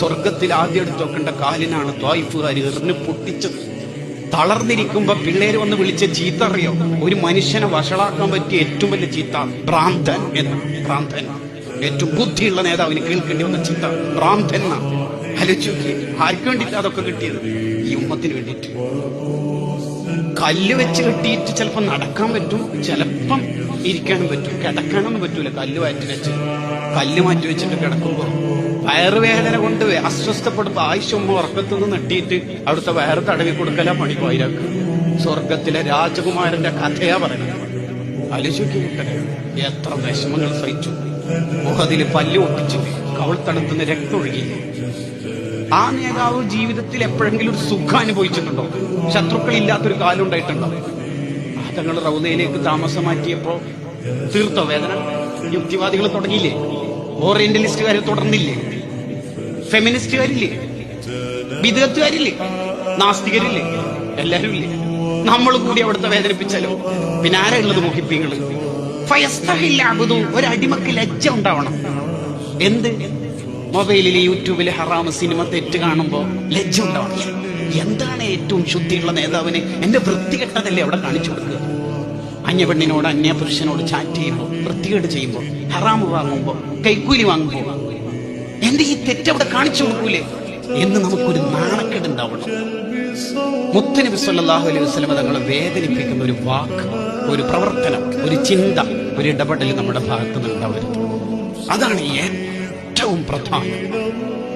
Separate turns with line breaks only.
സ്വർഗത്തിൽ ആദ്യം എടുത്തു വെക്കേണ്ട കാലിനാണ് ത്വായിഫുകാർ എറിഞ്ഞ് പൊട്ടിച്ചത്. തളർന്നിരിക്കുമ്പോ പിള്ളേര് വന്ന് വിളിച്ച ചീത്ത അറിയോ? ഒരു മനുഷ്യനെ വഷളാക്കാൻ പറ്റിയ ഏറ്റവും വലിയ ചീത്ത ഭ്രാന്തൻ എന്ന് ഭ്രാന്തൻ. ഏറ്റവും ബുദ്ധിയുള്ള നേതാവിന് കേൾക്കേണ്ടി വന്ന ചീത്ത ഭ്രാന്തൻ എന്നാ ആലോചിച്ച്. ആർക്ക് വേണ്ടിയിട്ട് അതൊക്കെ കിട്ടിയത്? ഈ ഉമ്മത്തിന് വേണ്ടിയിട്ട്. കല്ല് വെച്ച് കെട്ടിയിട്ട് ചിലപ്പോൾ നടക്കാൻ പറ്റും ചിലപ്പം ഇരിക്കാനും പറ്റും കിടക്കാനൊന്നും പറ്റൂല. കല്ല് മാറ്റി വെച്ച് കല്ല് മാറ്റി വെച്ചിട്ട് കിടക്കുമ്പോ വയറുവേദന കൊണ്ട് അസ്വസ്ഥപ്പെടുമ്പോ ഉറക്കത്തു നിന്ന് നെട്ടിയിട്ട് അവിടുത്തെ വയറ് തടവി കൊടുക്കല പണി പോയിരാക്ക് സ്വർഗത്തിലെ രാജകുമാരന്റെ കഥയാ പറയുന്നത്. ആലോചിക്കുട്ടെ എത്ര വിഷമങ്ങൾ സഹിച്ചു. മുഖത്തിൽ പല്ല് ഒട്ടിച്ച് കവൾ തണുത്തുന്ന രക്തം ഒഴുകിയില്ലേ ആ നേതാവ് ജീവിതത്തിൽ എപ്പോഴെങ്കിലും ഒരു സുഖം അനുഭവിച്ചിട്ടുണ്ടോ? ശത്രുക്കളില്ലാത്തൊരു കാലം ഉണ്ടായിട്ടുണ്ടോ? തങ്ങൾ റൗദയിലേക്ക് താമസം മാറ്റിയപ്പോ തീർത്തോ വേദന? യുക്തിവാദികൾ തുടങ്ങിയില്ലേ? ഓറിയന്റലിസ്റ്റുകാർ തുടർന്നില്ലേ? ഫെമിനിസ്റ്റുകാരില്ലേ? വിദഗ്ധക്കാരില്ലേ നാസ്തികരില്ലേ? എല്ലാരും ഇല്ലേ നമ്മൾ കൂടി അവിടുത്തെ വേദനിപ്പിച്ചാലോ? പിന്നെ ആരാ ഉള്ളത് മുഹിപ്പിങ്ങൾ ഫയസ്തഹില്ലാബുദു ഒരടിമക്ക് ലജ്ജ ഉണ്ടാവണം. എന്ത്? മൊബൈലിൽ യൂട്യൂബിൽ ഹറാമ സിനിമ തെറ്റ് കാണുമ്പോൾ ലജ്ജ ഉണ്ടാവില്ല എന്താണ് ഏറ്റവും ശുദ്ധിയുള്ള നേതാവിന്? എന്റെ വൃത്തികെട്ടതല്ലേ അവിടെ കാണിച്ചു കൊടുക്കുക? അന്യ പെണ്ണിനോട് അന്യ പുരുഷനോട് ചാറ്റ് ചെയ്യുമ്പോൾ വൃത്തികേട് ചെയ്യുമ്പോൾ ഹറാമ് വാങ്ങുമ്പോൾ കൈക്കൂലി വാങ്ങുമ്പോൾ എന്റെ ഈ തെറ്റ് അവിടെ കാണിച്ചു കൊടുക്കൂലേ? എന്ന് നമുക്കൊരു നാണക്കേട് ഉണ്ടാവണം മുത്തനബി സല്ലാഹു അലൈഹി വസല്ലം തങ്ങളെ വേദനിപ്പിക്കുന്ന ഒരു വാക്ക് ഒരു പ്രവർത്തനം ഒരു ചിന്ത ഒരു ഇടപെടൽ നമ്മുടെ ഭാഗത്ത് നിന്ന് ഉണ്ടാവരുത് അതാണ് ഏറ്റവും പ്രധാനം.